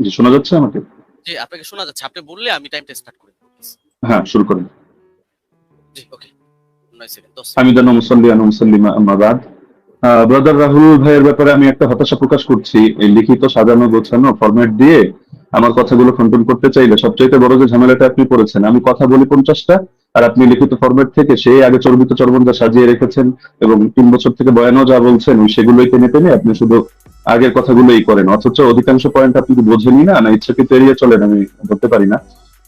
জি শোনা যাচ্ছে আমাকে? জি আপনাকে শোনা যাচ্ছে। আপনি বললে আমি টাইমটা স্টার্ট করে হ্যাঁ শুরু করেন। জি ওকে নয় সেকেন্ড দশ হামিদান মুসল্লি আনু মুসল্লিমা আমাবাদ ব্রাদার রাহুল ভাইয়ের ব্যাপারে আমি একটা হতাশা প্রকাশ করছি। এই লিখিত সাজানো গোছানো ফরম্যাট দিয়ে আমার কথাগুলো খণ্ডন করতে চাইলে সবচাইতে বড় যে ঝামেলাটা আপনি করেছেন আমি কথা বলি পঞ্চাশটা আর আপনি লিখিত ফরম্যাট থেকে সেই আগে চর্বিত চর্বনটা সাজিয়ে রেখেছেন এবং তিন বছর থেকে বয়ানও যা বলছেন ওই সেগুলোই টেনে টেনে আপনি শুধু আগের কথাগুলোই করেন। অথচ অধিকাংশ পয়েন্ট আপনি কি বোঝেনই না? না ইচ্ছাকৃত এড়িয়ে চলেন, আমি ধরতে পারি না।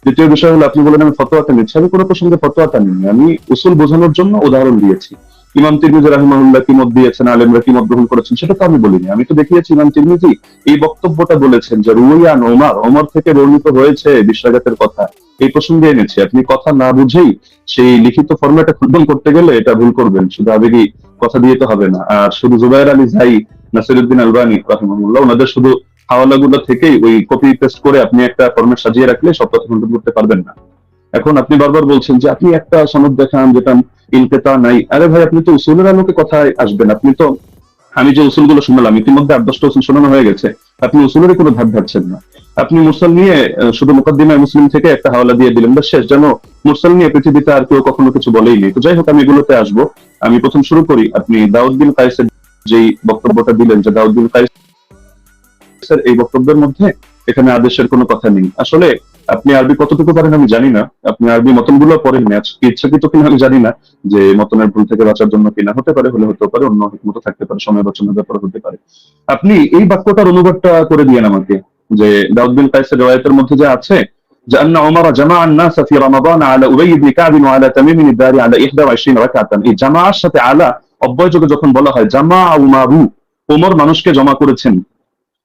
দ্বিতীয় বিষয় হলো, আপনি বলেন, আমি ফতোয়াটা নিচ্ছি। আমি কোনো প্রসঙ্গে ফতোয়াটা নিই আমি উসুল বোঝানোর জন্য উদাহরণ দিয়েছি। ইমাম তিরমিজি রাহিমাহুল্লাহ কি মত দিয়েছেন? আলেমরা কি মত গ্রহণ করেছেন? সেটা তো আমি বলিনি। আমি তো দেখিয়েছি, ইমাম তিরমিজি এই বক্তব্যটা বলেছেন যে রুইয়ান ওমার। ওমর থেকে বর্ণিত হয়েছে বিশ্বাগাতের কথা। এই প্রসঙ্গে এনেছি। আপনি কথা না বুঝেই সেই লিখিত ফর্মেটে খণ্ডন করতে গেলে এটা ভুল করবেন। শুধু আবেগী কথা দিয়ে তো হবে না। আর শুধু জুবাইর আলী জাই নাসিরুদ্দিন আলবানী রাহিমাহুল্লাহ, ওনাদের শুধু হাওয়ালাগুলো থেকেই ওই কপি পেস্ট করে আপনি একটা ফর্মেট সাজিয়ে রাখলে সব কথা খণ্ডন করতে পারবেন না। এখন আপনি বারবার বলছেন যে আপনি একটা সনদ দেখান যেটা ইনকেতা নাই। আরে ভাই, আপনি তো উসুলের আলোকে কথায় আসবেন। আপনি তো, আমি যে উসুলগুলো শুনলাম, ইতিমধ্যে আট, দশটা উসুল শোনানো হয়ে গেছে। আপনি উসুলের কোনো ধার ধারছেন না। আপনি মুরসাল নিয়ে শুধু মুকদ্দিমায় মুসলিম থেকে একটা হাওলা দিয়ে দিলেন। বা শেষ। যেন মুরসাল নিয়ে পৃথিবীতে আর কেউ কখনো কিছু বলেই নেই। তো যাই হোক, আমি এগুলোতে আসব। আমি প্রথম শুরু করি। আপনি দাউদ্দিন কাইসের যেই বক্তব্যটা দিলেন যে দাউদ্দুল কাইসার এই বক্তব্যের মধ্যে এখানে আদেশের কোনো কথা নেই। আসলে আপনি আরবি কতটুকু পারেন আমি জানি না। আপনি আরবি মতনগুলো পড়েন আজকে ইচ্ছাকৃত কিনা আমি জানি না যে মতনের ভুল থেকে বাঁচার জন্য কিনা। হতে পারে, হলে হতে পারে, অন্য মতো থাকতে পারে, সময় বাঁচানোর ব্যাপার হতে পারে। আপনি এই বাক্যটার অনুবাদটা করে দিয়েন আমাকে, যে দাউদ্দিন কাইসের রেওয়ায়তের মধ্যে যে আছে, যে আন্না ওমর জামা আন্না সাফি রমাদান আলা উবাই ইবনে কাব ওয়া তামিম ইবনে দারি আলা 21 রাকাতান। এই জামাআর সাথে আলা অব্যয়যোগে যখন বলা হয় জামা উমারু ওমর মানুষকে জমা করেছেন।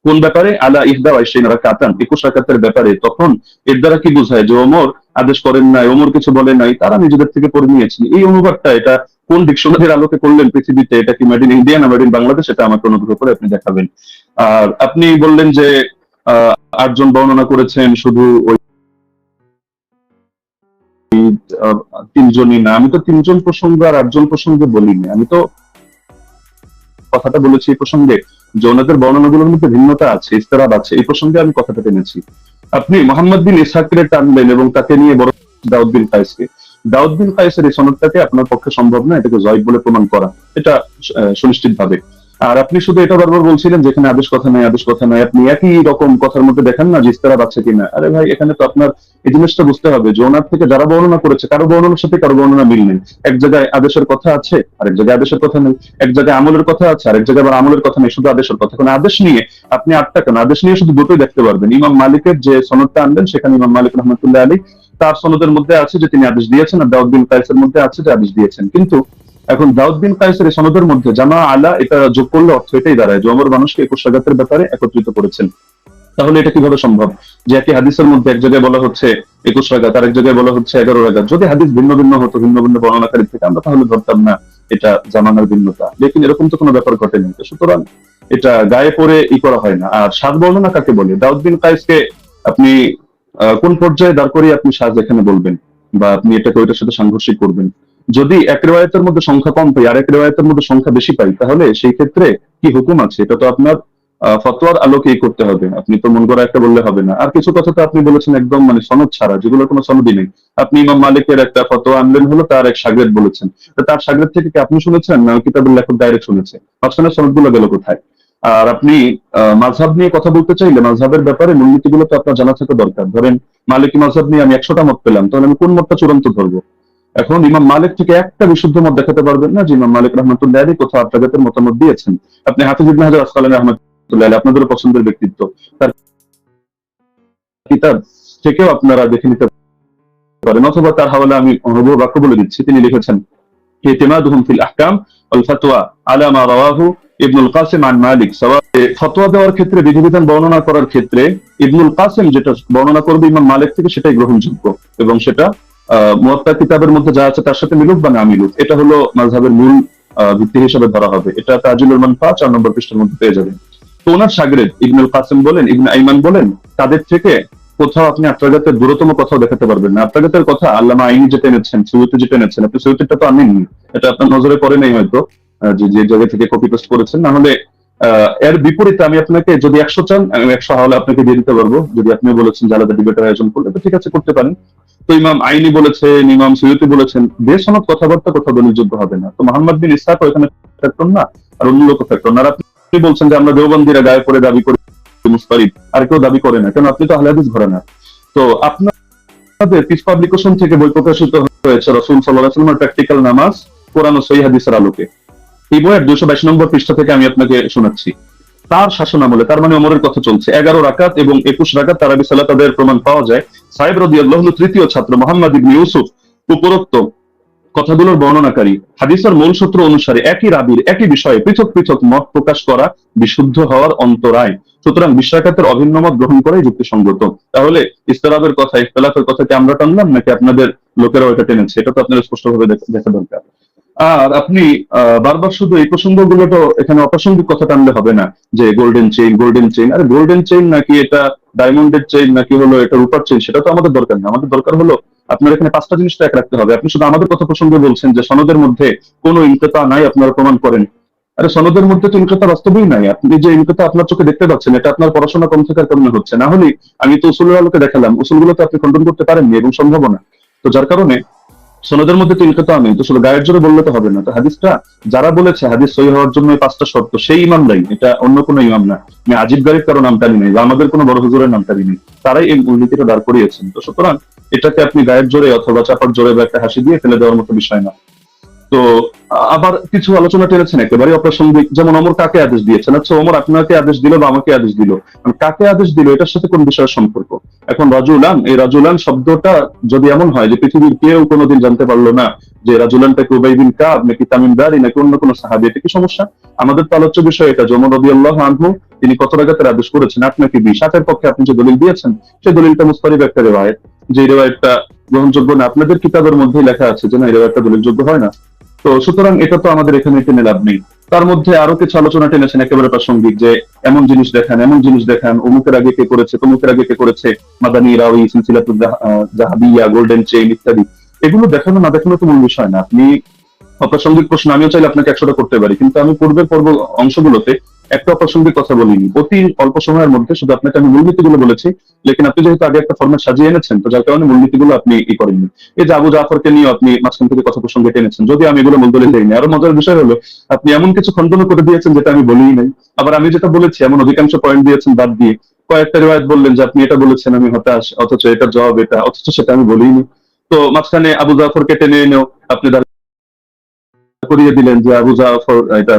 কোন ব্যাপারে? আলা ইহদা ওয়াইশিন রাকাতান একুশ রাকাতের ব্যাপারে। তখন এর দ্বারা কি বোঝায় যে ওমর আদেশ করেন নাই ওমর কিছু বলেন নাই তারা নিজেদের থেকে পড়ে নিয়েছেন। এই অনুবাদটা এটা কোন ডিকশনারির আলোকে করলেন পৃথিবীতে? এটা কি মেড ইন ইন্ডিয়া না মেড ইন বাংলাদেশ এটা আমাকে অনুগ্রহ করে আপনি দেখাবেন। আর আপনি বললেন যে আহ, আটজন বর্ণনা করেছেন শুধু ওই তিনজনই না। আমি তো তিনজন প্রসঙ্গ আর আটজন প্রসঙ্গে বলিনি। আমি তো কথাটা বলেছি এই প্রসঙ্গে। যে ওনাদের বর্ণনাগুলোর মধ্যে ভিন্নতা আছে ইস্তেরাব আছে, এই প্রসঙ্গে আমি কথাটা টেনেছি। আপনি মোহাম্মদ বিন ইসহাককে টানলেন এবং তাকে নিয়ে বড় দাউদ বিন কায়েসকে দাউদ বিন কায়েসের এই সনদটাকে আপনার পক্ষে সম্ভব না, এটাকে জয় বলে প্রমাণ করা। এটা সুনিশ্চিত ভাবে আর আপনি শুধু এটা বারবার বলছিলেন যেখানে আদেশ কথা নাই, আদেশ কথা নাই। আপনি একই রকম কথার মধ্যে দেখেন না যে ইস্তেরাব আছে কিনা। আরে ভাই, এখানে তো আপনার এই জিনিসটা বুঝতে হবে যে ওনার থেকে যারা বর্ণনা করেছে, কারও বর্ণনার সাথে কারও বর্ণনা মিল নেই। এক জায়গায় আদেশের কথা আছে, আরেক জায়গায় আদেশের কথা নেই। এক জায়গায় আমলের কথা আছে, আরেক জায়গায় আবার আমলের কথা নেই, শুধু আদেশের কথা। কারণ আদেশ নিয়ে আপনি আটটা কেন? আদেশ নিয়ে শুধু দুটোই দেখতে পারবেন। ইমাম মালিকের যে সনদটা আনবেন সেখানে ইমাম মালিক রহমতুল্লাহ আলী তার সনদের মধ্যে আছে যে তিনি আদেশ দিয়েছেন, আর দাউদ বিন কায়েসের মধ্যে আছে যে আদেশ দিয়েছেন। কিন্তু এখন দাউদ বিন কায়েসের সনদের মধ্যে জামা আলা এটা যোগ করলে অর্থ এটাই দাঁড়ায় যে অমর মানুষকে একুশ রাগাতের ব্যাপারে একত্রিত করেছেন। তাহলে এটা কীভাবে সম্ভব? যে একই হাদিসের মধ্যে এক জায়গায় বলা হচ্ছে একুশ রাগাত আরেক জায়গায় বলা হচ্ছে এগারো রাগাত যদি হাদিস ভিন্ন ভিন্ন হতো, ভিন্ন ভিন্ন বর্ণনাকারী থেকে আমরা তাহলে ধরতাম না এটা জামানার ভিন্নতা। লেকিন এরকম তো কোনো ব্যাপার ঘটেনি। সুতরাং এটা গায়ে পরে ই করা হয় না। আর সাত বর্ণনা কাকে বলে? দাউদ বিন কায়েসকে আপনি কোন পর্যায়ে দাঁড় করিয়ে আপনি সাজ এখানে বলবেন? বা আপনি এটাকে ওইটার সাথে সাংঘর্ষিক করবেন? যদি এক রেওয়ায়তের মধ্যে সংখ্যা কম পাই আর এক রেওয়ায়তের মধ্যে সংখ্যা বেশি পাই, তাহলে সেই ক্ষেত্রে কি হুকুম আছে? এটা তো আপনার ফতোয়ার আলোকেই করতে হবে। আপনি তো মন করা একটা বললে হবে না। আর কিছু কথা তো আপনি বলেছেন একদম মানে সনদ ছাড়া, যেগুলোর কোনো সনদই নেই। আপনি ইমাম মালিকের একটা ফতোয়া আনলেন হলো, তার এক সাগরেদ বলেছেন। তার সাগরেদ থেকে কি আপনি শুনেছেন? না কিতাবের লেখক ডাইরেক্ট শুনেছে। মাঝখানে সনদগুলো গেল কোথায়? আর আপনি মাঝহাব নিয়ে কথা বলতে চাইলে মাঝহাবের ব্যাপারে মূলনীতিগুলো তো আপনার জানা থাকা দরকার। ধরেন, মালিকি মাঝহাব নিয়ে আমি একশোটা মত পেলাম, তাহলে আমি কোন মতটা চূড়ান্ত ধরবো? এখন ইমাম মালিক থেকে একটা বিশুদ্ধ মত দেখাতে পারবেন না যে ইমাম মালিক রহমতুল্লাহ আলী কোথাও আত্মাগতের মতামত দিয়েছেন আপনি হাফিজ ইবনে হাজার আসকালানি রহমতুল্লাহ আলী আপনাদেরও পছন্দের ব্যক্তিত্ব তার কিতাব থেকেও আপনারা দেখে নিতে পারেন অথবা তার হাওয়ালে আমি অনুভব বাক্য বলে দিচ্ছি তিনি লিখেছেন اعتمادهم في الاحكام والفتوى على ما رواه ইবনুল কাসিম আন মালিক সওয়া ফতোয়া দেওয়ার ক্ষেত্রে বিধিবিধান বর্ণনা করার ক্ষেত্রে ইবনুল কাসিম যেটা বর্ণনা করবে ইমাম মালিক থেকে সেটাই গ্রহণযোগ্য এবং সেটা আহ, মুয়াত্তা কিতাবের মধ্যে যা আছে তার সাথে মিলুক বা না মিলুক, এটা হলো মাযহাবের মূল ভিত্তি হিসেবে ধরা হবে। এটা তাজুলুর মানফা চার নম্বর পৃষ্ঠার মধ্যে পেয়ে যাবেন। তো ওনার সাগরেদ, ইবনুল কাসিম বলেন, ইবনে আইমান বলেন, তাদের থেকে কোথাও আপনি আত্মাগাতের দূরতম কথাও দেখাতে পারবেন না। আত্মাগাতের কথা আল্লামা আইনি যেটা এনেছেন সৈয়দ যেটা এনেছেন, আপনি সৈয়দটা তো আনেননি এটা আপনার নজরে পড়ে নেই হয়তো যে যে জায়গা থেকে কপি পেস্ট করেছেন। না হলে এর বিপরীতে আমি আপনাকে যদি একশো চান একশো হলে আপনাকে দিয়ে দিতে পারব। যদি আপনি বলেছেন যে আলাদা ডিবেটের আয়োজন করলে, তো ঠিক আছে, করতে পারেন। তো ইমাম আইনি বলেছেন, ইমাম সৈয়দি বলেছেন বেসনত কথাবার্তা কথা দলিলযোগ্য হবে না। তো মোহাম্মদ বিন ইসহাক ওখানে ফ্যাক্টর না, আর অন্য লোক ফ্যাক্টর না। আপনি বলছেন যে আমরা দেওবন্দিরা গায়ে পরে দাবি করি মুস্তারিদ আর কেউ দাবি করে না, কেন আপনি তো আহলে হাদিস ঘরে না। তো আপনাদের পিস পাবলিকেশন থেকে বই প্রকাশিত হয়েছে রসুল সাল্লাহ প্র্যাকটিক্যাল নামাজ, কোরআন ও সহি আলোকে। এই বইয়ের দুশো বাইশ নম্বর পৃষ্ঠা থেকে আমি আপনাকে শোনাচ্ছি। তার শাসন আমলে, তার মানে অমরের কথা চলছে। এগারো রাকাত এবং একুশ রাকাত তারাবি সাল্লাহ তাদের প্রমাণ পাওয়া যায়। সাহেব রদি আল্লাহ তৃতীয় ছাত্র মোহাম্মদ ইবনে ইউসুফ, উপরোক্ত কথাগুলোর বর্ণনাকারী, হাদিসের মূল সূত্র অনুসারে একই রাবির একই বিষয়ে পৃথক পৃথক মত প্রকাশ করা বিশুদ্ধ হওয়ার অন্তরায়। সুতরাং বিশ্বাকাতের অভিন্ন মত গ্রহণ করাই যুক্তিসঙ্গত। তাহলে ইস্তেরাবের কথা ইফতলাফের কথা কি আমরা টানলাম, নাকি আপনাদের লোকেরা ওইটা টেনেছে? এটা তো আপনাদের স্পষ্টভাবে দেখা দরকার। আর আপনি বারবার শুধু এই প্রসঙ্গগুলো তো এখানে অপ্রাসঙ্গিক কথা টানলে হবে না, যে গোল্ডেন চেইন গোল্ডেন চেইন আরে গোল্ডেন চেইন নাকি এটা ডায়মন্ডের চেইন নাকি হলো এটা রূপার চেইন সেটা তো আমাদের দরকার না আমাদের দরকার হলো আপনার এখানে পাঁচটা জিনিসটা এক রাখতে হবে। আপনি শুধু আমাদের কথা প্রসঙ্গে বলছেন যে সনদের মধ্যে কোনো ইনকেতা নাই, আপনারা প্রমাণ করেন। আরে সনদের মধ্যে তো ইনকেতা বাস্তবই নাই। আপনি যে ইনকেতা আপনার চোখে দেখতে পাচ্ছেন, এটা আপনার পড়াশোনা কম থাকার কারণে হচ্ছে। না হলে আমি তো উসুলের আলোকে দেখালাম। উসুলগুলো তো আপনি খণ্ডন করতে পারেননি, এবং সম্ভাবনা তো যার কারণে সনদের মধ্যে তো আমি, তো শুধু গায়ের জোরে বললে তো হবে না। তো হাদিসটা যারা বলেছে, হাদিস সহি হওয়ার জন্য পাঁচটা শর্ত, সেই ইমাম নাই, এটা অন্য কোনো ইমাম না। আমি আজিব গারিব কারও নাম টানি নেই, বা আমাদের কোনো বড় হুজুরের নাম টানি নেই। তারাই এই মূলনীতিটা দাঁড় করিয়েছেন। তো সুতরাং এটাকে আপনি গায়ের জোরে অথবা চাপার জোরে বা একটা হাসি দিয়ে ফেলে দেওয়ার মতো বিষয় না। তো, আবার কিছু আলোচনা টেনেছেন একেবারে অপ্রাসঙ্গিক, যেমন অমর কাকে আদেশ দিয়েছেন? আচ্ছা অমর, আপনাকে আদেশ দিল বা আমাকে আদেশ দিল? মানে কাকে আদেশ দিল, এটার সাথে কোন বিষয়ের সম্পর্ক? এখন রাজুলান, এই রাজুলান শব্দটা যদি এমন হয় যে পৃথিবীর কেউ কোনোদিন জানতে পারল না যে রাজুলানটাকে উবাই বিন কাব, নাকি তামিম দারি, নাকি অন্য কোনো সাহাবি, এটা কি সমস্যা? আমাদের তো আলোচ্য বিষয় এটা জমর রবি আল্লাহ আনহু, তিনি কত রাগাতের আদেশ করেছেন? আপনাকে বিশ, আটের পক্ষে আপনি যে দলিল দিয়েছেন, সেই দলিলটা মুস্তারিব একটা রেওয়ায়ত। যে রেওয়ায়তটা গ্রহণযোগ্য না, আপনাদের কিতাবের মধ্যেই লেখা আছে যে না, এই রেওয়ায়তটা দলিলযোগ্য হয় না। তো সুতরাং এটা তো আমাদের এখানে টেনে লাভ নেই। তার মধ্যে আরও কিছু আলোচনা টেনেছেন একেবারে প্রাসঙ্গিক যে এমন জিনিস দেখান এমন জিনিস দেখান অমুকের আগে কে করেছে তমুকের আগে কে করেছে মাদানি রাউই আহ, জাহাবিয়া গোল্ডেন চেইন ইত্যাদি। এগুলো দেখানো না দেখানো তো মূল বিষয় না। আপনি অপ্রাসঙ্গিক প্রশ্ন আমিও চাইলে আপনাকে একশোটা করতে পারি। কিন্তু আমি পূর্বের পর্ব অংশগুলোতে একটা অপ্রাসঙ্গিক কথা বলিনি। অতি অল্প সময়ের মধ্যে শুধু আপনাকে আমি মূলনীতিগুলো বলেছি, লেকিন আপনি যেহেতু আগে একটা ফর্মেট সাজিয়ে এনেছেন, তো যার কারণে মূলনীতিগুলো আপনি ই করেননি। এই যে আবু জাফরকে নিয়ে আপনি মাঝখান থেকে কথা প্রসঙ্গে টেনেছেন, যদি আমি এগুলো মূল দলিল দেইনি। আরও মজার বিষয় হলো, আপনি এমন কিছু খণ্ডন করে দিয়েছেন যেটা আমি বলিই নাই। আবার আমি যেটা বলেছি, এমন অধিকাংশ পয়েন্ট দিয়েছেন বাদ দিয়ে। কয়েকটা রেওয়ায়ত বললেন যে আপনি এটা বলেছেন, আমি হতাশ, অথচ এটা জবাব এটা, অথচ সেটা আমি বলিনি তো মাঝখানে আবু জাফরকে টেনে এনেও আপনি করিয়ে দিলেন যে আবু জাফর এটা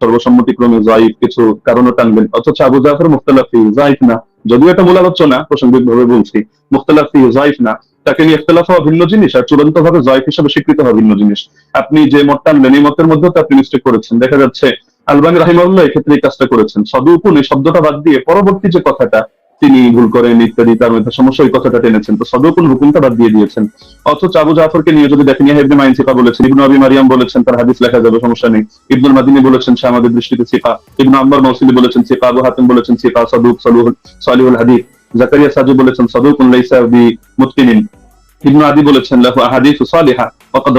সর্বসম্মতিক্রমে জাইফ কিছু কারণও টানবেন। অথচ আবু জাফর মুখতালাফি জাইফ না। যদিও এটা মূল আলোচনা প্রাসঙ্গিক ভাবে বলছি, মুখতালাফি জাইফ না। তাকে নিয়ে ইখতলাফ হওয়া ভিন্ন জিনিস আর চূড়ান্ত ভাবে জয়ফ হিসেবে স্বীকৃত হওয়া ভিন্ন জিনিস। আপনি যে মত টানলেন এই মতের মধ্যে তো আপনি মিস্টেক করেছেন। দেখা যাচ্ছে, আলবানি রাহিমাল্লাহ এক্ষেত্রে এই কাজটা করেছেন। সদুকুন এই শব্দটা বাদ দিয়ে পরবর্তী যে কথাটা তিনি ভুল করেন ইত্যাদি, তার মধ্যে সমস্যা ওই কথাটা টেনেছেন। তো সদুকুন হুকুমটা বাদ দিয়ে দিয়েছেন। অথচ আবু জাফরকে নিয়ে যদি দেখেন ইবনে মাইন সিফা বলেছেন, ইবনু আবি মারিয়াম বলেছেন, তার হাদিস লেখা যাবে, সমস্যা নেই। ইবনুল মাদিনী বলেছেন, সে আমাদের দৃষ্টিতে সিফা। ইবনু আম্বার মৌসিনী বলেছেন, সিফা। আবু হাতিম বলেছেন, সিফা, সদুক সালুহুল সলিহুল হাদিস। জাকারিয়া সাজু বলেছেন সদুক লাইসা বি মুতকিনিন। ইবনু আদি বলেছেন, লাহু আহাদিসু সালিহা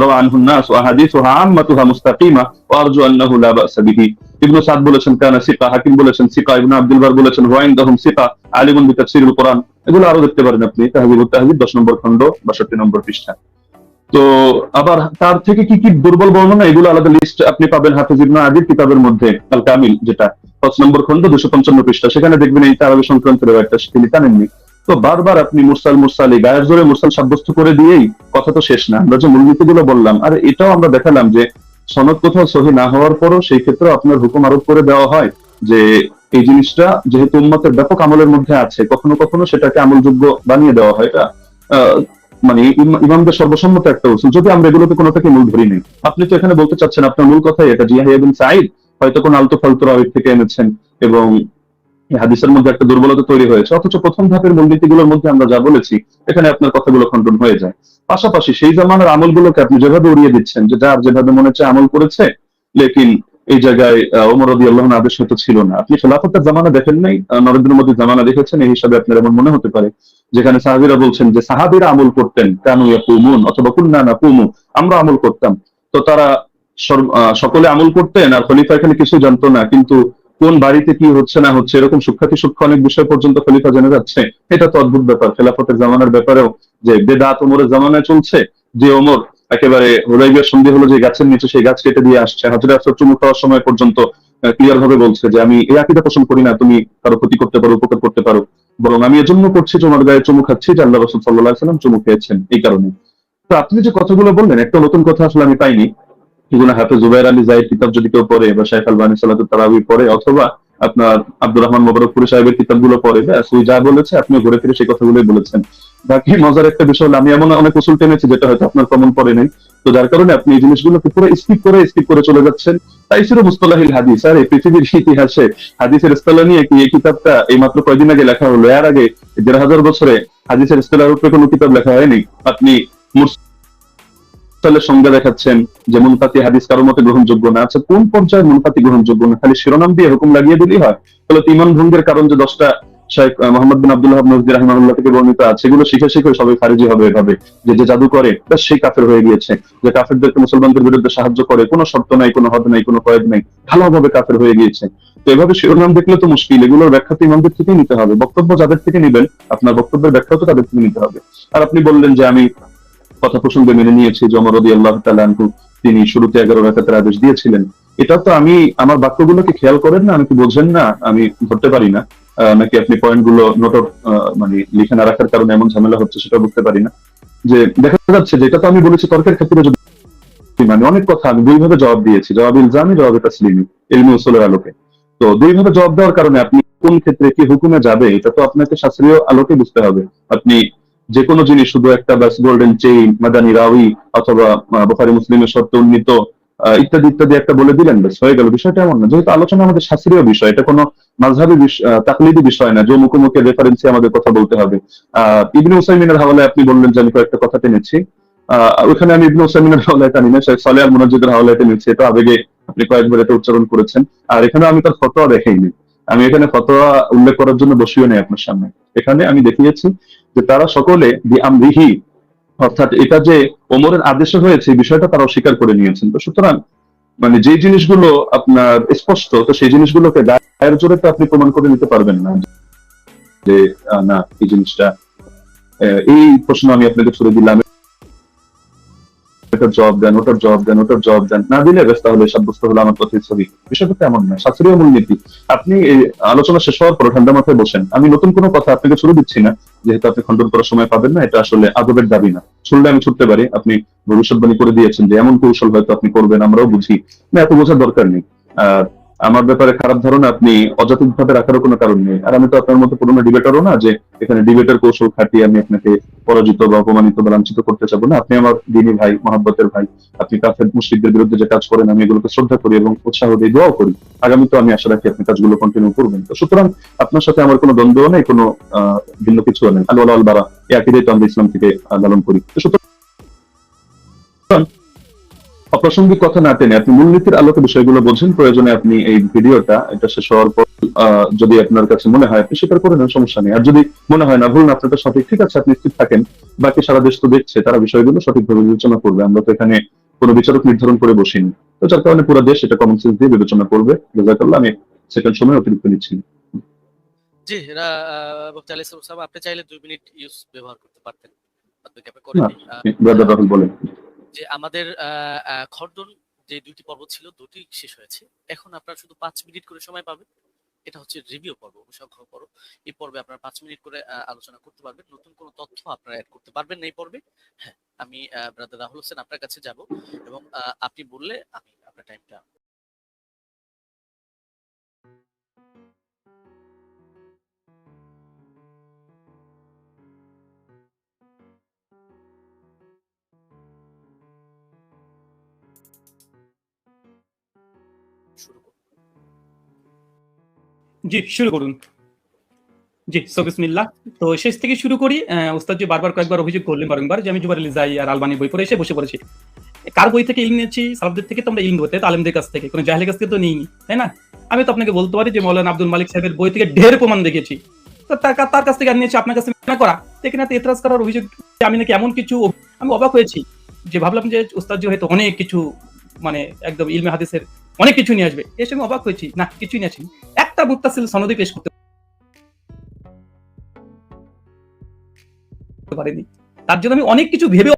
রাওয়া আনহু নাস, ওয়া আহাদিসুহা আম্মাতুহা মুস্তাকিমা, ওয়া আরজু আন্নাহু লা বাসা বিহি। ইবনু সাদ বলেছেন, কানা সিকা হাকিম বলেছেন, সিকা ইবনু আব্দুল বার বলেছেন ইনদাহুম সিকা আলিমুন বি কোরআন। এগুলো আরও দেখতে পারেন আপনি 10 নম্বর 62 নম্বর পৃষ্ঠা। তো আবার তার থেকে কি কি দুর্বল বর্ণনা, এগুলো আলাদা লিস্ট আপনি পাবেন হাফিজ ইবনা আদির কিতাবের মধ্যে আল কামিল যেটা। পাঁচ নম্বর খণ্ড, দুশো পঞ্চান্ন পৃষ্ঠা। সেখানে দেখবেন এই তারাবি সংক্রান্ত একটা তিনি তো বারবার আপনি মুরসাল মুরসালি গায়ের জোরে মুরসাল সাব্যস্ত করে দিয়েই কথা তো শেষ না। আমরা যে মূলনীতিগুলো বললাম, আর এটাও আমরা দেখালাম যে সনদ কোথাও সহি না হওয়ার পরও সেই ক্ষেত্রে আপনার হুকুম আরোপ করে দেওয়া হয় যে এই জিনিসটা যেহেতু উম্মতের ব্যাপক আমলের মধ্যে আছে, কখনো কখনো সেটাকে আমলযোগ্য বানিয়ে দেওয়া হয়। এটা মানে ইম- ইমামদের সর্বসম্মত একটা উচিত যদি আমরা এগুলোতে কোনোটাকে মূল ধরি নেই। আপনি তো এখানে বলতে চাচ্ছেন আপনার মূল কথাই এটা জিয়া বিন সাইদ হয়তো কোন আলতো ফালতু রাবির থেকে এনেছেন এবং এই হাদিসের মধ্যে একটা দুর্বলতা তৈরি হয়েছে। অথচ প্রথম ধাপের মূলনীতিগুলোর মধ্যে আমরা যা বলেছি, এখানে আপনার কথাগুলো খণ্ডন হয়ে যায়। পাশাপাশি সেই জামানার আমলগুলোকে আপনি যেভাবে উড়িয়ে দিচ্ছেন, যে যার যেভাবে মনে হচ্ছে আমল করেছে, লেকিন এই জায়গায় ওমর রদি আল্লাহ আদেশ হয়তো ছিল না। আপনি খেলাফতের জামানা দেখেন নাই নরেন্দ্র মোদীর জামানা দেখেছেন, এই হিসাবে আপনার এমন মনে হতে পারে। যেখানে সাহাবিরা বলছেন যে, সাহাবিরা আমল করতেন, কানু ইয়াকুমুন, অথবা কুন্না না কুমু আমরা আমল করতাম। তো তারা সকলে আমল করতেন, আর খলিফা এখানে কিছু জানতো না, কিন্তু কোন বাড়িতে কি হচ্ছে না হচ্ছে, এরকম সুখ্যাতি সূক্ষ্ম অনেক বিষয় পর্যন্ত খলিফা জেনে যাচ্ছে। এটা তো অদ্ভুত ব্যাপার। খেলাফতের জামানার ব্যাপারেও যে বেদাত ওমরের জামানায় চলছে, যে ওমর একেবারে হুদাইবিয়ার সন্ধি হলো যে গাছের নিচে সেই গাছ কেটে দিয়ে আসছে। হাজরা চুমু খাওয়ার সময় পর্যন্ত ক্লিয়ার ভাবে বলছে যে আমি এই আকিদা পোষণ করি না, তুমি কারও ক্ষতি করতে পারো, উপকার করতে পারো। বরং আমি এজন্য করছি, তোমার গায়ে চুমু খাচ্ছি যে আল্লাহ রসুল সাল্লাহ সাল্লাম চুমু খেয়েছেন এই কারণে। তো আপনি যে কথাগুলো বললেন, একটা নতুন কথা আসলে আমি পাইনি। এগুলো হাফেজ জুবাইর আলী জাহিদ কিতাব যদি কেউ পড়ে বা শাইখ আলবানী সালাত তারাবি পড়ে অথবা আপনার আব্দুর রহমান মোবারকপুর সাহেবের কিতাবগুলো পড়ে, ব্যাস ওই যা বলেছে, আপনি ঘুরে ফিরে সেই কথাগুলোই বলেছেন। বাকি মজার একটা বিষয় হলো, আমি এমন অনেক উসুল টেনেছি যেটা হয়তো আপনার কমন পড়ে নেই। তো যার কারণে আপনি এই জিনিসগুলোকে পুরো স্কিপ করে স্কিপ করে চলে যাচ্ছেন। তাই ছিল মুস্তলাহিল হাদিস। আর এই পৃথিবীর ইতিহাসে হাদিসের ইস্তলা নিয়ে কি এই কিতাবটা এই মাত্র কয়দিন আগে লেখা হলো? এর আগে দেড় হাজার বছরে হাদিসের ইস্তলার উপরে কোনো কিতাব লেখা হয়নি। আপনি মুরসালের সংজ্ঞা দেখাচ্ছেন যে মুনফাতি হাদিস কারোর মতে গ্রহণযোগ্য না। আচ্ছা কোন পর্যায়ে মুনফাতি গ্রহণযোগ্য না? খালি শিরোনাম দিয়ে হুকুম লাগিয়ে দিলেই হয়? তাহলে তো ইমান ভঙ্গের কারণ যে দশটা শেখ মোহাম্মদ বিন আব্দুল্লাহ নজদি রাহিমাহুল্লাহ থেকে বর্ণিত আছে, এগুলো শিখে শিখে সবাই খারিজি হবে এভাবে যে যে জাদু করে, ব্যাস সেই কাফের হয়ে গিয়েছে। যে কাফেরদেরকে মুসলমানদের বিরুদ্ধে সাহায্য করে, কোনো শর্ত নাই, কোনো হদ নাই, কোনো কয়েদ নাই ভালোভাবে কাফের হয়ে গিয়েছে। তো এভাবে শিরোনাম দেখলে তো মুশকিল, এগুলোর ব্যাখ্যা তো ইমামদের থেকেই নিতে হবে। বক্তব্য যাদের থেকে নিবেন, আপনার বক্তব্যের ব্যাখ্যা তো তাদের থেকে নিতে হবে। আর আপনি বললেন যে আমি কথা প্রসঙ্গে মেনে নিয়েছি যে অমর রদি আল্লাহ তালু তিনি শুরুতে এগারো রাখাতের আদেশ দিয়েছিলেন। এটা তো আমি, আমার বাক্যগুলোকে খেয়াল করেন না আমি কি বোঝেন না, আমি ধরতে পারি না। নাকি আপনি পয়েন্টগুলো নোট মানে লিখে না রাখার কারণে এমন ঝামেলা হচ্ছে সেটা বুঝতে পারি না। যে দেখা যাচ্ছে যে এটা তো আমি বলেছি তর্কের ক্ষেত্রে যদি মানে অনেক কথা আমি দুইভাবে জবাব দিয়েছি, জবাব ইলজামি, জবাব তাসলিমি এলমি উসুলের আলোকে। তো দুইভাবে জবাব দেওয়ার কারণে আপনি কোন ক্ষেত্রে কি হুকুমে যাবে, এটা তো আপনাকে শাস্ত্রীয় আলোকে বুঝতে হবে। আপনি যে কোনো জিনিস শুধু একটা ব্যাস গোল্ডেন চেইন মাদানি রাউি অথবা আহ, মুসলিমের শর্তে উন্নীত ইত্যাদি ইত্যাদি একটা বলে দিলেন ব্যাস হয়ে গেল। বিষয়টা এমন না। যেহেতু আলোচনা আমাদের শাস্ত্রীয় বিষয় এটা কোনো মাঝহাবি তাকলিদি বিষয় না যে মুখে মুখে রেফারেন্সে আমাদের কথা বলতে হবে। আহ ইবনে উসাইমিনের হাওলায় আপনি বললেন যে আমি কয়েকটা কথা টেনেছি। আহ ওখানে আমি ইবনে উসাইমিনের হাওলায় টানি না শেখ সালে আল মুনাজ্জিদের হাওলায় টেনেছি এটা আবেগে আপনি কয়েকবার এটা উচ্চারণ করেছেন। আর এখানে আমি তার ফতোয়া দেখাইনি। আমি এখানে ফতোয়া উল্লেখ করার জন্য বসিও নেই আপনার সামনে। এখানে আমি দেখিয়েছি যে তারা সকলে দি আমরিহি অর্থাৎ এটা যে ওমরের আদেশে হয়েছে বিষয়টা তারা অস্বীকার করে নিয়েছেন। তো সুতরাং মানে যে জিনিসগুলো আপনার স্পষ্ট, তো সেই জিনিসগুলোকে গায়ের জোরে তো আপনি প্রমাণ করে নিতে পারবেন না যে না, এই জিনিসটা এই প্রশ্ন আমি আপনাকে ছুড়ে দিলাম। এটার জবাব দেন, ওটার জবাব দেন, ওটার জবাব দেন। না দিলে ব্যস্ত হলে সাব্যস্ত হলো আমার প্রতি ছবি। বিষয়টা এমন না, শাস্ত্রীয় মূলনীতি। আপনি এই আলোচনা শেষ হওয়ার পর ঠান্ডা মাথায় বসেন। আমি নতুন কোনো কথা আপনাকে শুরু দিচ্ছি না, যেহেতু আপনি খণ্ডন করার সময় পাবেন না, এটা আসলে আদবের দাবি না। শুনলে আমি ছুটতে পারি, আপনি ভবিষ্যৎবাণী করে দিয়েছেন যে এমন কৌশল হয়তো আপনি করবেন, আমরাও বুঝি। না, এত বোঝার দরকার নেই। আর আমার ব্যাপারে খারাপ ধারণা আপনি অযাচিত ভাবে রাখারও কোনো কারণ নেই। আর আমি তো আপনার মতো পুরোনো ডিবেটারও না যে এখানে ডিবেটের কৌশল খাটিয়ে আমি আপনাকে পরাজিত বা অপমানিত বা লাঞ্ছিত করতে চাবো না। আপনি আমার দিনী ভাই মহাব্বতের ভাই। আপনি কাফের মুসলিকদের বিরুদ্ধে যে কাজ করেন আমি এগুলোকে শ্রদ্ধা করি এবং উৎসাহ দিয়ে দোয়াও করি। আগামী তো আমি আশা রাখি আপনি কাজগুলো কন্টিনিউ করবেন। তো সুতরাং আপনার সাথে আমার কোনো দ্বন্দ্ব নেই কোনো ভিন্ন কিছু নেই। আল্লাহ আল বারা এই আকিদাই তো আমরা ইসলাম থেকে আহ, লালন করি। সুতরাং অপ্রাসঙ্গিক কথা না টেনে আপনি মূলনীতির আলোকে বিষয়গুলো বোঝেন প্রয়োজনে আপনি এই ভিডিওটা এটা শেষ হওয়ার পর যদি আপনার কাছে মনে হয় আপনি স্বীকার করে নেন সমস্যা নেই। আর যদি মনে হয় না ভুল না আপনারটা সঠিক ঠিক আছে আপনি স্থির থাকেন। বাকি সারা দেশ তো দেখছে তারা বিষয়গুলো সঠিকভাবে বিবেচনা করবে। আমরা তো এখানে কোনো বিচারক নির্ধারণ করে বসিনি। তো যার কারণে পুরো দেশ এটা কমন সেন্স দিয়ে বিবেচনা করবে। জাজাকাল্লাহ আমি সেকেন্ড সময় অতিরিক্ত নিচ্ছি। জি মুফতি আলী সাহেব আপনি চাইলে দুই মিনিট ইউজ ব্যবহার করতে পারতেন। আপনাকে আমি করে না, ব্রাদার রাহুল বলেন। যে আমাদের খর্দন যে দুটি পর্ব ছিল, দুটি শেষ হয়েছে। এখন আপনারা শুধু পাঁচ মিনিট করে সময় পাবেন। এটা হচ্ছে রিভিউ পর্ব অনুসংখ্য পর্ব। এই পর্বে আপনারা পাঁচ মিনিট করে আলোচনা করতে পারবেন। নতুন কোনো তথ্য আপনারা অ্যাড করতে পারবেন এই পর্বে। হ্যাঁ আমি ব্রাদার রাহুল হোসেন আপনার কাছে যাব এবং আপনি বললে আমি আপনার টাইমটা জি শুরু করুন। জি সো বিসমিল্লাহ। তো শেষ থেকে শুরু করি আহ, ওস্তাদ যে বারবার কয়েকবার অভিযোগ করলেন বারংবার যে আমি জুবার আলী যাই আর আলবানি বই পড়ে এসে বসে পড়েছি। কার বই থেকে ইলম নিয়েছি? সালাফদের থেকে তো আমরা ইলম ধরতে আলেমদের কাছ থেকে। কোনো জাহেলের কাছ থেকে তো নিইনি তাই না? আমি তো আপনাকে বলতে পারি যে মৌলানা আব্দুল মালিক সাহেবের বই থেকে ঢের প্রমাণ দেখেছি। তো তার কাছ থেকে আর নিয়েছি আপনার কাছে না করা। এখানে তো এতরাজ করার অভিযোগ আমি নাকি এমন কিছু আমি অবাক হয়েছি যে ভাবলাম যে ওস্তাদ যে হয়তো অনেক কিছু মানে একদম ইলমে হাদিসের অনেক কিছু নিয়ে আসবে। এসে আমি অবাক হয়েছি না কিছুই নিয়ে আসেনি। একটা মুত্তাসিল সনদে পেশ করতে পারেনি। তার জন্য আমি অনেক কিছু ভেবে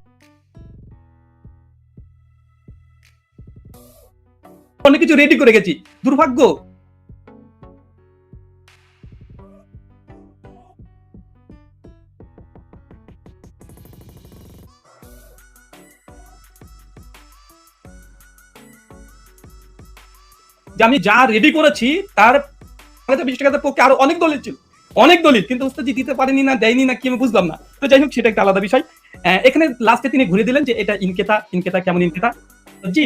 অনেক কিছু রেডি করে গেছি দুর্ভাগ্য। যে আমি যা রেডি করেছি, তার টাকার পক্ষে আরও অনেক দলিল ছিল। অনেক দলিল, কিন্তু দিতে পারেনি না, দেয়নি না কি আমি বুঝলাম না। তো যাই হোক, সেটা একটা আলাদা বিষয়। এখানে লাস্টে তিনি ঘুরে দিলেন যে এটা ইনকেতা ইনকেতা কেমন ইনকেতা? জি,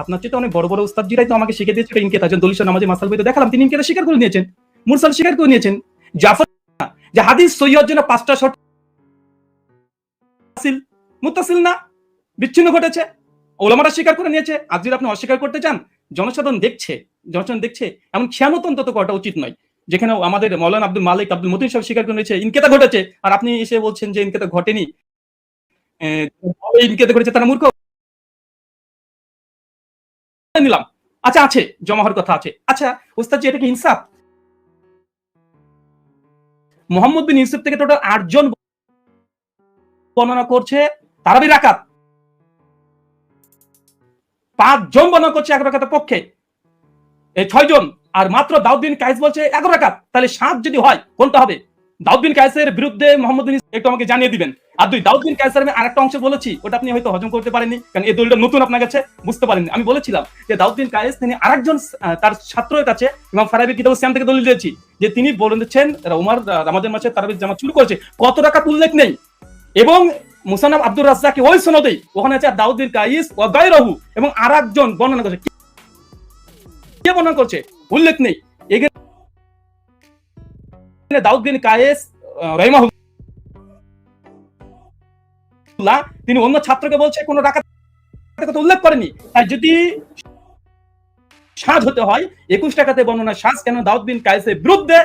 আপনার চেয়ে অনেক বড় বড় উস্তাদজিরাই তো আমাকে শিখে দিয়েছে ইনকেতা দলিল নামাজে মাসাল দেখালাম, তিনি ইনকেতা স্বীকার করে নিয়েছেন, মুরসাল স্বীকার করে নিয়েছেন, জাফর যে হাদিস সৈয়দ জন্য পাঁচটা মুত্তাসিল না, বিচ্ছিন্ন ঘটেছে, ওলামারা স্বীকার করে নিয়েছে, আজ যদি আপনি অস্বীকার করতে চান, জনসাধারণ দেখছে। জনসাধারণ দেখছে, এমন খেয়ানত অন্তত করাটা উচিত নয়। যেখানে আমাদের মৌলানা আব্দুল মালিক আব্দুল মতিন সাহেব স্বীকার করে নিয়েছে ইনকেতা ঘটেছে, আর আপনি এসে বলছেন যে ইনকেতা ঘটেনি। ইনকেতা ঘটেছে, তারা মূর্খ। নিলাম। আচ্ছা আছে জমা হওয়ার কথা আছে। আচ্ছা ওস্তাদ এটা কি ইনসাফ? মোহাম্মদ বিন ইউসুফ থেকে টোটাল আটজন বর্ণনা করছে, তারাবি রাকাত। পাঁচজন বর্ণনা করছে এক রাকাতের পক্ষে। ছয়জন। আর মাত্র দাউদ্দিন কায়েস বলছে এগারো রাকাত। তাহলে সাত যদি হয়, কোনটা হবে? দাউদ্দিন কায়েসের বিরুদ্ধে মোহাম্মদ একটু আমাকে জানিয়ে দিবেন। আর দুই, দাউদ্দিন কায়েসের আমি আরেকটা অংশ বলেছি, ওটা আপনি হয়তো হজম করতে পারেননি, কারণ এই দলিলটা নতুন আপনার কাছে, বুঝতে পারেননি। আমি বলেছিলাম যে দাউদ্দিন কায়েস, তিনি আরেকজন তার ছাত্রের কাছে, ইমাম ফারাবি কিতাব সিয়াম থেকে দলিল দিয়েছি, যে তিনি বলেছেন উমার রামাদের মাসে তারাবির জামা শুরু করেছে। কত টাকা উল্লেখ নেই। এবং মুসানাব আব্দুর রাজ্জাকে ওই সনদেই, ওখানে আছে দাউদ্দিন কাইস ও গায়রাহু এবং আরেকজন বর্ণনা করছে। বর্ণনা করছে, উল্লেখ নেই। এখানে দাউদ্দিন কায়েস রহিমাহুল্লাহ তিনি অন্য ছাত্রকে বলছে, কোনো টাকা কথা উল্লেখ করেনি। তাই যদি সাজ হতে হয়, একুশ টাকাতে বর্ণনা সাজ, কেন দাউদ বিন কায়েসের বিরুদ্ধে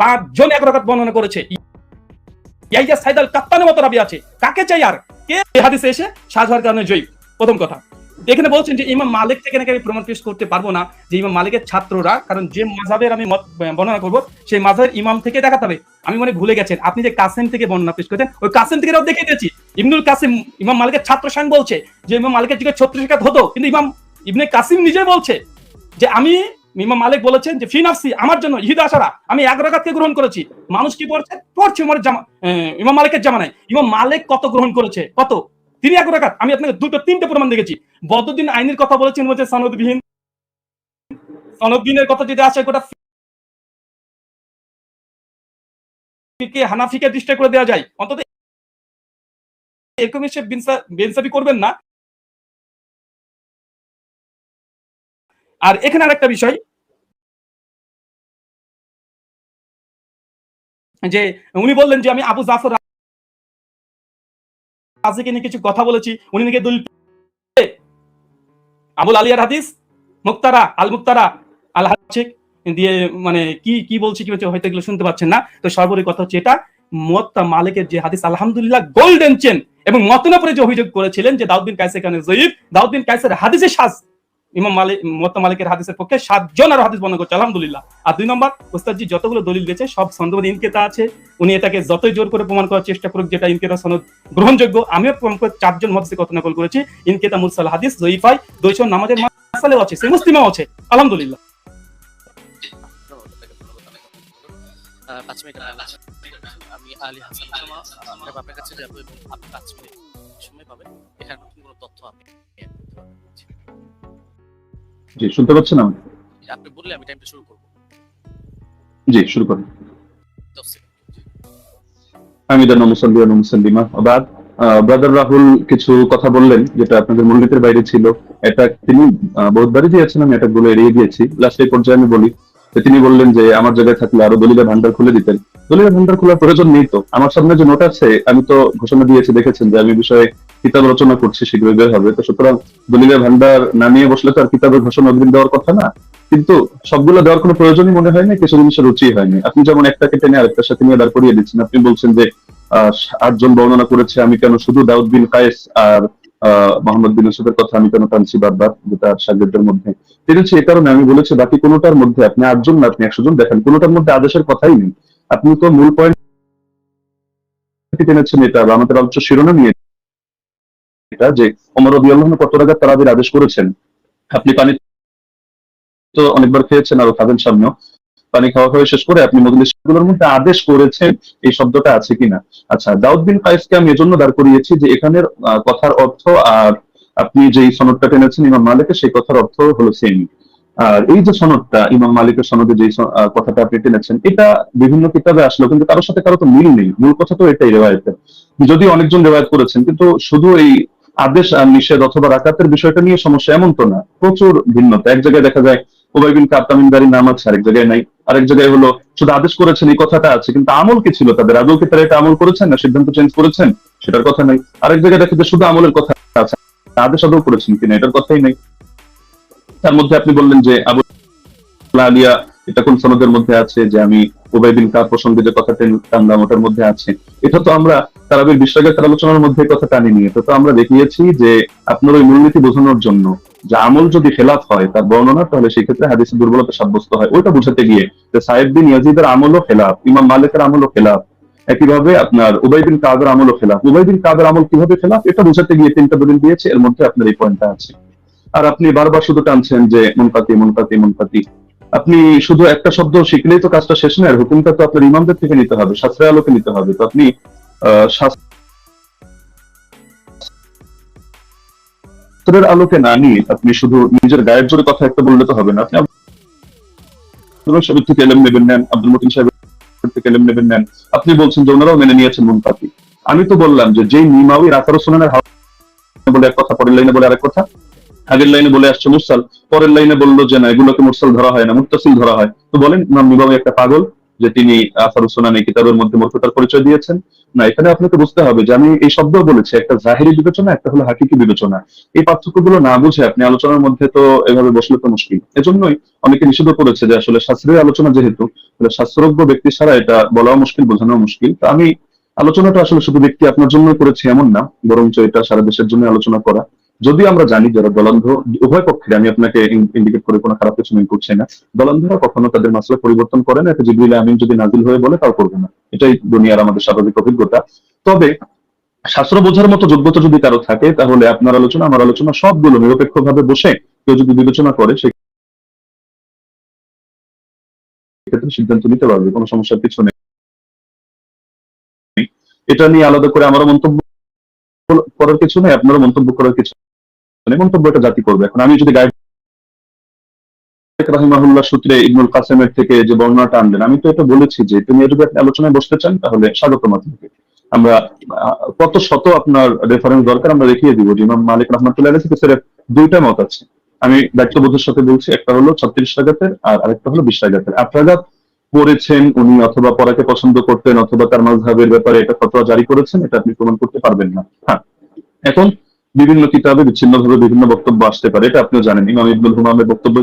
পাঁচজন এক রকাত বর্ণনা করেছে? সাইদাল মতো রাবি আছে। কাকে চাই আর? কে? হাদিসে এসে সাজ হওয়ার কারণে জয়ী। প্রথম কথা। এখানে বলছেন যে ইমাম মালিক থেকে নাকি আমি প্রমাণ পেশ করতে পারব না যে ইমাম মালিকের ছাত্ররা, কারণ যে মাঝাবের আমি মত বর্ণনা করব, সেই মাঝাবের ইমাম থেকে দেখাতে হবে। আমি মনে ভুলে গেছেন। আপনি যে কাসেম থেকে বর্ণনা পেশ করেছেন, ওই কাসেম থেকে দেখে দিয়েছি। ইবনুল কাসিম, ইমাম মালিকের ছাত্র সাং বলছে যে ইমাম মালিকের যুগে ছত্র শিকাত হতো, কিন্তু ইমাম ইবনে কাসিম নিজে বলছে যে আমি, ইমাম মালিক বলেছেন যে ফিনাফসি আমার জন্য ঈদ আসারা আমি এক রাকাতকে গ্রহণ করেছি। মানুষ কি পড়ছে? পড়ছে উমরের জামা ইমাম মালিকের জামানায়। ইমাম মালিক কত গ্রহণ করেছে? কত? তিনি এক রাকাত, আমি আপনাকে দুটো, তিনটে প্রমাণ দেখেছি। বদুদ্দিন আইনের কথা বলেছেন বলছে সনদবিহীন। সনদবিহীনের কথা যদি আসে গোটা ফিকে, হানাফিকে দৃষ্টি করে দেওয়া যায়। অন্তত এসে বেনসাবি করবেন না। আর এখানে আরেকটা বিষয়, যে উনি বললেন যে আমি আবু জাফর রাজিকে নিয়ে কিছু কথা বলেছি, উনি নাকি দলিল আবুল আলিয়ার হাদিস, মুক্তারা, আল মুক্তারা, আল হাদিস দিয়ে মানে কি কি বলছি, কি হয়তো এগুলো শুনতে পাচ্ছেন না। তো সর্বোপরি কথা হচ্ছে এটা মোত্তা মালিকের যে হাদিস, আলহামদুলিল্লাহ গোল্ডেন চেন এবং মতনাপুরে যে অভিযোগ করেছিলেন যে দাউদ্দিন কাইসের কানে জয়ীফ দাউদ্দিন কাইসের হাদিসে সাজ ইমাম মালিক মোত্তা মালিকের হাদিসের পক্ষে সাতজন আর হাদিস বর্ণনা করছে, আলহামদুলিল্লাহ। আর দুই নম্বর, ওস্তাদজি যতগুলো দলিল দিয়েছে, সব সন্দর্ভে ইনকেতা আছে। উনি এটাকে যতই জোর করে প্রমাণ করার চেষ্টা করুক, যেটা ইনকেতা সনদ গ্রহণযোগ্য, আমিও চারজন মহাদিসের কথা নকল করেছি। ইনকেতা মুরসাল হাদিস, জয়ীফাই দুইশো নামাজের মাসালেও আছে, সে মুসলিমাও আছে, আলহামদুলিল্লাহ। সময় এখানে নতুন কোনো তথ্য আপনি। জি শুনতে পাচ্ছেন আমি আপনি বললে আমি টাইমটা শুরু করব। জি শুরু করুন। দশ সেকেন্ড হামিদান মুসল্লিয়ান মুসল্লিমা বাদ ব্রাদার রাহুল কিছু কথা বললেন যেটা আপনাদের মূলনীতির বাইরে ছিল। এটা তিনি বহুতবারই দিয়েছেন আমি এটা বলে এড়িয়ে গিয়েছি। লাস্ট এই পর্যায়ে আমি বলি তিনি বললেন যে আমার জায়গায় থাকলে আরও দলিলের ভান্ডার খুলে দিতেন। দলিলের ভান্ডার খোলার প্রয়োজন নেই তো। আমার সামনে যে নোট আছে আমি তো ঘোষণা দিয়েছি দেখেছেন যে আমি বিষয়ে কিতাব রচনা করছি শীঘ্রই বের হবে। তো সুতরাং দলিলের ভান্ডার নামিয়ে বসলে তো আর কিতাবের ঘোষণা অগ্রিম দেওয়ার কথা না। কিন্তু সবগুলো দেওয়ার কোনো প্রয়োজনই মনে হয়নি কিছু জিনিসের রুচি হয়নি। আপনি যেমন একটাকে টেনে আরেকটার সাথে নিয়ে দাঁড় করিয়ে দিচ্ছেন আপনি বলছেন যে আহ, আটজন বর্ণনা করেছে আমি কেন শুধু দাউদ বিন কায়েস আর মোহাম্মদ বিন ইউসুফের কথা আমি কেন টানছি বারবার, যেটা সাগরদের মধ্যে। টেনেছি এই কারণে আমি বলেছি, বাকি কোনোটার মধ্যে আপনি আটজন না, আপনি একশো জন দেখেন, কোনোটার মধ্যে আদেশের কথাই নেই। আপনি তো মূল পয়েন্ট টেনেছেন এটা, বা আমাদের আলোচ্য শিরোনাম নিয়ে এটা, যে অমর রবি কত টাকা তারাবির আদেশ করেছেন। আপনি পানি তো অনেকবার খেয়েছেন আরও খাবেন সামনেও। পানি খাওয়া হয়ে শেষ করে আপনি মজলিসগুলোর মধ্যে আদেশ করেছেন, এই শব্দটা আছে কিনা? আচ্ছা দাউদ বিন কায়েসকে আমি এজন্য দাঁড় করিয়েছি যে এখানের কথার অর্থ আর আপনি যে সনদটা টেনেছেন ইমাম মালিকের, সেই কথার অর্থ হলো সেম আর এই যে সনদটা, ইমাম মালিকের সনদে যে কথাটা আপনি টেনেছেন, এটা বিভিন্ন কিতাবে আসলো, কিন্তু কারোর সাথে কারও তো মিল নেই। মূল কথা তো এটাই, রেওয়ায়তের। যদি অনেকজন রেওয়ায়ত করেছেন, কিন্তু শুধু এই আদেশ আর নিষেধ অথবা রাকাতের বিষয়টা নিয়ে সমস্যা এমন তো না। প্রচুর ভিন্নতা। এক জায়গায় দেখা যায় ওবাই বিন কাব নাম আছে, আরেক জায়গায় নাই। আরেক জায়গায় হলো, শুধু আদেশ করেছেন, এই কথাটা আছে, কিন্তু আমল কি ছিল তাদের? আদৌ কি তারা এটা আমল করেছেন না সিদ্ধান্ত চেঞ্জ করেছেন? সেটার কথা নাই। আরেক জায়গায় দেখা যায় শুধু আমলের কথা আছে, আদেশ আদৌ করেছেন কিনা, এটার কথাই নাই। তার মধ্যে আপনি বললেন যে আবু আলিয়া এটা কোন সনদের মধ্যে আছে? যে আমি ওবাই বিন কাব প্রসঙ্গে যে কথা টেন- টানলাম, ওটার মধ্যে আছে। এটা তো আমরা তারাবির বিশ্বাগের আলোচনার মধ্যে কথা টানি নিয়ে তো তো আমরা দেখিয়েছি যে আপনার ওই মূলনীতি বোঝানোর জন্য। যে আমল যদি খেলাফ হয় তার বর্ণনা তাহলে সেই ক্ষেত্রে হাদিসের দুর্বলতা সাব্যস্ত হয়। ওইটা বোঝাতে গিয়ে যে সাহেব বিন ইয়াজিদের আমলও খেলাফ ইমাম মালিকের আমলও খেলাফ। একইভাবে আপনার উবাইদিন কাদের আমলও খেলাফ। উবাইদিন কাদের আমল কীভাবে খেলাফ? এটা বোঝাতে গিয়ে তিনটা দলিল দিয়েছে এর মধ্যে আপনার এই পয়েন্টটা আছে। আর আপনি বারবার শুধু টানছেন যে মুনকাতি মুনকাতি মুনকাতি আপনি শুধু একটা শব্দ শিখলেই তো কাজটা শেষ নয় আর হুকুমটা তো আপনার ইমামদের থেকে নিতে হবে শাস্ত্রের আলোকে নিতে হবে। তো আপনি আহ, শাস্ত্রের আলোকে না নিয়ে আপনি শুধু নিজের গায়ের জোরে কথা একটা বললে তো হবে না। আপনি থেকে নেবেন নেন, আব্দুল মতিন সাহেব থেকে নেবেন নেন। আপনি বলছেন যে ওনারাও মেনে নিয়েছেন আমি তো বললাম যে যেই নিমাউই সোনানের বলে এক কথা, পরের লাইনে বলে আরেক কথা। আগের লাইনে বলে আসছে মুরসাল, পরের লাইনে বলল যে না, এগুলোকে মুরসাল ধরা হয় না মুত্তাসিল ধরা হয়। তো বলেন, ইমাম একটা পাগল। যে তিনি আফারুসোনান এই কিতাবের মধ্যে মূর্খতার পরিচয় দিয়েছেন। না, এখানে আপনাকে বুঝতে হবে যে আমি এই শব্দ বলেছি, একটা জাহেরি বিবেচনা, একটা হলো হাকিকি বিবেচনা। এই পার্থক্যগুলো না বুঝে আপনি আলোচনার মধ্যে তো এভাবে বসলে তো মুশকিল। এজন্যই অনেকে নিষেধ করেছে যে আসলে শাস্ত্রীয় আলোচনা যেহেতু শাস্ত্রজ্ঞ ব্যক্তি ছাড়া এটা বলাও মুশকিল বোঝানো মুশকিল। তো আমি আলোচনাটা আসলে শুধু ব্যক্তি আপনার জন্য করেছি এমন না, বরঞ্চ এটা সারা দেশের জন্য আলোচনা করা। যদি আমরা জানি যারা দলান্ধ, উভয় পক্ষে আমি আপনাকে ইন্ডিকেট করে কোনো খারাপ কিছু মিন করছি না। দলান্ধরা কখনো তাদের মাসলা পরিবর্তন করে না জিবরিল আমিন যদি নাজিল হয়ে বলে, তাও করবে না। এটাই দুনিয়ার আমাদের স্বাভাবিক অভিজ্ঞতা। তবে শাস্ত্র বোঝার মতো যোগ্যতা যদি কারও থাকে, তাহলে আপনার আলোচনা, আমার আলোচনা সবগুলো নিরপেক্ষ ভাবে বসে কেউ যদি বিবেচনা করে সেই ক্ষেত্রে সিদ্ধান্ত নিতে পারবে, কোনো সমস্যার কিছু নেই। এটা নিয়ে আলাদা করে আমারও মন্তব্য করার কিছু নেই, আপনারও মন্তব্য করার কিছু নেই মন্তব্যটা জাতি করবে। এখন আমি যদি গাইড রাহিমাহুল্লাহ সূত্রে ইবনুল কাসেমের থেকে যে বর্ণনাটা আনলেন আমি তো এটা বলেছি যে তুমি আলোচনায় বসতে চান, তাহলে স্বাগত আপনাকে। আমরা কত শত আপনার রেফারেন্স দরকার, আমরা দেখিয়ে দিব যে ইমাম মালিক রহমতুল্লাহ থেকে দুইটা মত আছে। আমি দায়িত্ববোধের সাথে বলছি, একটা হলো ছত্রিশ রাগাতের আর আরেকটা হলো বিশ পড়েছেন উনি অথবা পড়াকে পছন্দ করতেন অথবা তার মাঝহাবের ব্যাপারে এটা ফতোয়া জারি করেছেন, এটা আপনি প্রমাণ করতে পারবেন না। হ্যাঁ এখন বিভিন্ন কিতাবে বিচ্ছিন্নভাবে বিভিন্ন বক্তব্য আসতে পারে এটা আপনিও জানেন। ইমাম ইবনুল হুমামের বক্তব্য